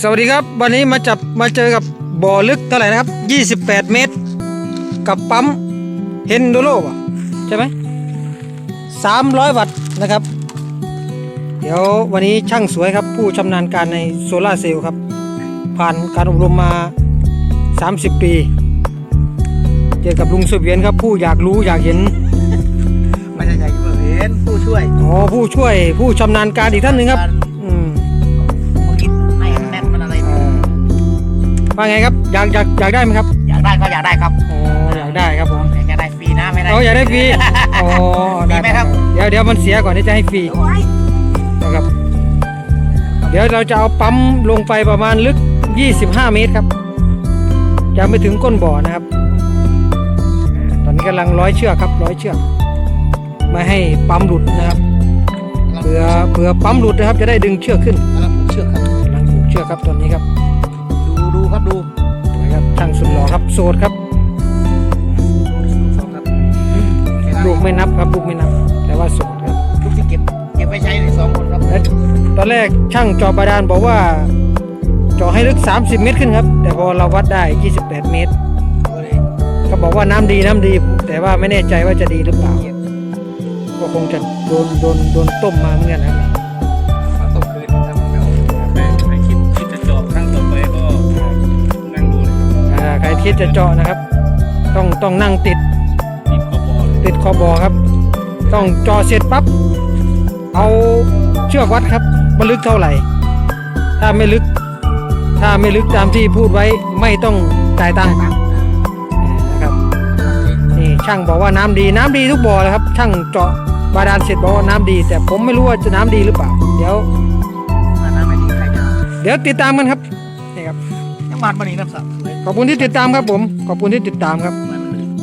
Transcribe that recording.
สวัสดีครับ วันนี้มาจับมาเจอกับบ่อลึกเท่าไหร่นะครับ 28 เมตร กับปั๊มเฮนโดโลป่ะใช่ไหม300 วัตต์นะครับ เดี๋ยววันนี้ช่างสวยครับ ผู้ชำนาญการในโซลาร์เซลล์ครับ ผ่านการอบรมมา 30 ปีเจอกับลุงเสวียนครับ ผู้อยากรู้อยากเห็นไม่ใช่ใหญ่เพื่อเห็นผู้ช่วยอ๋อผู้ช่วยผู้ชำนาญการอีกท่านหนึ่งครับ ว่าไงครับอยากอยากอยากได้ไหมครับอยากได้ก็อยากได้ครับอ๋ออยากได้ครับผมอยากได้ฟรีนะไม่ได้เอาอยากได้ฟรีอ๋อมีไหมครับเดี๋ยวเดี๋ยวมันเสียก่อนที่จะให้ฟรีโอ้ยนะครับ เดี๋ยวเราจะเอาปั๊มลงไปประมาณลึก 25 เมตรครับยังไม่ถึงก้นบ่อนะครับ ตอนนี้กำลังร้อยเชือกครับร้อยเชือกไม่ให้ปั๊มหลุดนะครับเผื่อเผื่อปั๊มหลุดนะครับ จะได้ดึงเชือกขึ้นกำลังผูกเชือกครับกำลังผูกเชือกครับตอนนี้ครับดูดู ครับดูนะครับช่างสุดหล่อครับโสดครับสองครับ ลูกไม่นับครับลูกไม่นับ แต่ว่าโสดครับลูกที่เก็บเก็บไว้ใช้ในสองคนครับและตอนแรกช่างเจอบาดาลบอกว่าเจาะให้ลึก 30 เมตรขึ้นครับ แต่พอเราวัดได้ 28 เมตรโอ้ยก็บอกว่าน้ำดีน้ำดี แต่ว่าไม่แน่ใจว่าจะดีหรือเปล่า ก็คงจะโดนโดนโดนต้มมาเหมือนกันนะ ครคิดจะเจาะนะครับ ต้องต้องนั่งติดติดขอบอเลยติดคอบอครับ ต้องเจอเสร็จปั๊บเอาเชือกวัดครับว่าลึกเท่าไหร่ ถ้าไม่ลึก ถ้าไม่ลึกตามที่พูดไว้ไม่ต้องจ่ายตังค์นะครับนี่ช่างบอกว่าน้ำดีน้ำดีทุกบ่อเลยครับ ช่างเจาะบาดาลเสร็จบอกว่าน้ำดี แต่ผมไม่รู้ว่าจะน้ำดีหรือเปล่า เดี๋ยวมาน้ำไม่ดีใครจะเอาเดี๋ยวติดตามกันครับนี่ครับยังบานมานี่น้ำสับเลย ขอบคุณที่ติดตามครับผม ขอบคุณที่ติดตามครับ